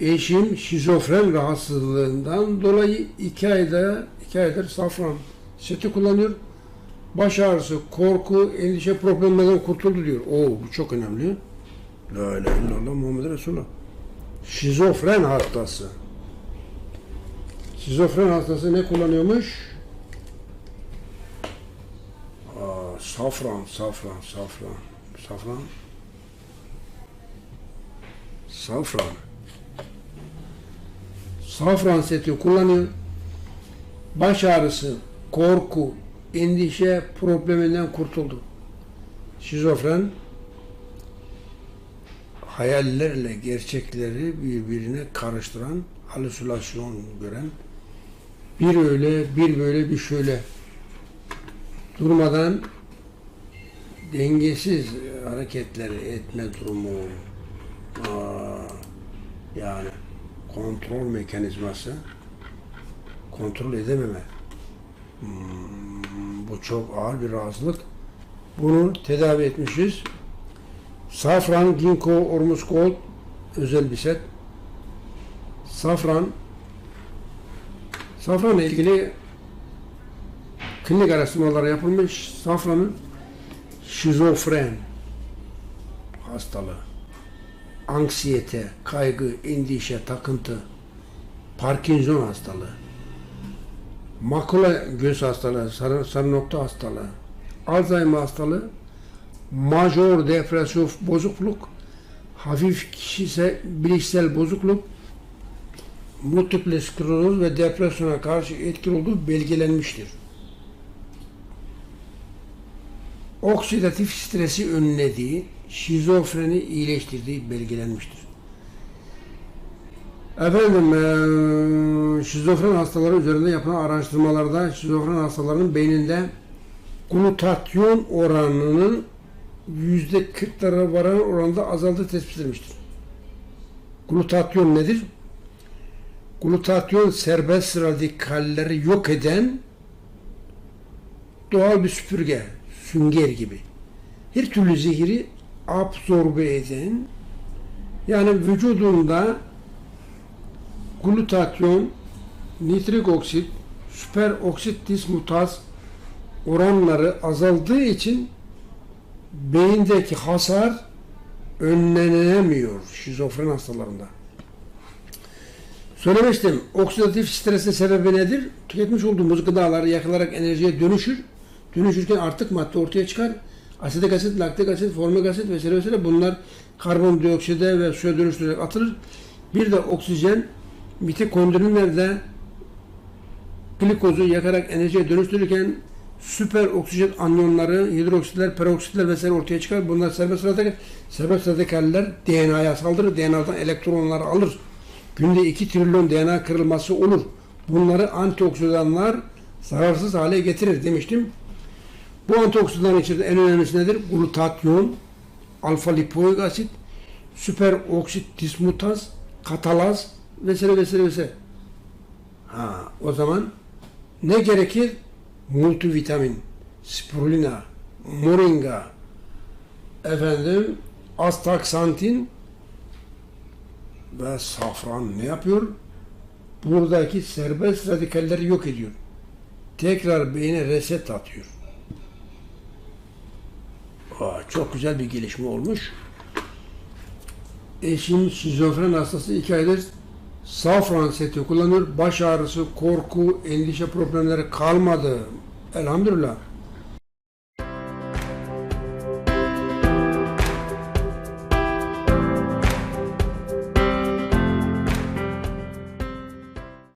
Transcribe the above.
Eşim şizofren rahatsızlığından dolayı iki ayda iki aydır safran seti kullanıyor. Baş ağrısı, korku, endişe problemlerden kurtuldu diyor. Oo bu çok önemli. La ilahe illallah Muhammed Resulullah. Şizofren hastası. Şizofren hastası ne kullanıyormuş? Aa, safran, safran, safran, safran. Safran. Safran seti kullanıyor. Baş ağrısı, korku, endişe probleminden kurtuldu. Şizofren hayallerle gerçekleri birbirine karıştıran, halüsinasyon gören, bir öyle, bir böyle, bir şöyle durmadan dengesiz hareketleri etme durumu Aa, yani kontrol mekanizması. Kontrol edememe. Hmm, bu çok ağır bir rahatsızlık. Bunu tedavi etmişiz. Safran, ginkgo, ormus gold özel bir set. Safran. Safranla ilgili klinik araştırmalar yapılmış. Safranın şizofren hastalığı anksiyete, kaygı, endişe, takıntı, Parkinson hastalığı, makula göz hastalığı, sarı, sarı nokta hastalığı, Alzheimer hastalığı, major depresif bozukluk, hafif kişisel bilişsel bozukluk, multiple skleroz ve depresyona karşı etkili olduğu belgelenmiştir. Oksidatif stresi önlediği, şizofreni iyileştirdiği belgelenmiştir. Efendim, eee, şizofren hastaları üzerinde yapılan araştırmalarda şizofren hastalarının beyninde glutatyon oranının yüzde 40'lara varan oranda azaldığı tespit edilmiştir. Glutatyon nedir? Glutatyon serbest radikalleri yok eden doğal bir süpürge, sünger gibi. Her türlü zehri absorbe eden yani vücudunda glutatyon, nitrik oksit, süper oksit dismutaz oranları azaldığı için beyindeki hasar önlenemiyor şizofren hastalarında. Söylemiştim, oksidatif stresin sebebi nedir? Tüketmiş olduğumuz gıdalar yakılarak enerjiye dönüşür. Dönüşürken artık madde ortaya çıkar. Asitik asit, laktik asit, formik asit vesaire vesaire bunlar karbondiokside ve suya dönüştürerek atılır. Bir de oksijen mitokondrinlerde glikozu yakarak enerjiye dönüştürürken süper oksijen anyonları, hidroksitler, peroksitler vesaire ortaya çıkar. Bunlar serbest radikal, serbest radikaller DNA'ya saldırır. DNA'dan elektronları alır. Günde 2 trilyon DNA kırılması olur. Bunları antioksidanlar zararsız hale getirir demiştim. Bu antioksidan içinde en önemlisi nedir? Glutatyon, alfa lipoik asit, süper oksit dismutaz, katalaz vesaire vesaire vesaire. Ha, o zaman ne gerekir? Multivitamin, spirulina, moringa, efendim, astaksantin ve safran ne yapıyor? Buradaki serbest radikalleri yok ediyor. Tekrar beyne reset atıyor. Aa, çok güzel bir gelişme olmuş. Eşim şizofren hastası iki aydır safran seti kullanıyor. Baş ağrısı, korku, endişe problemleri kalmadı. Elhamdülillah.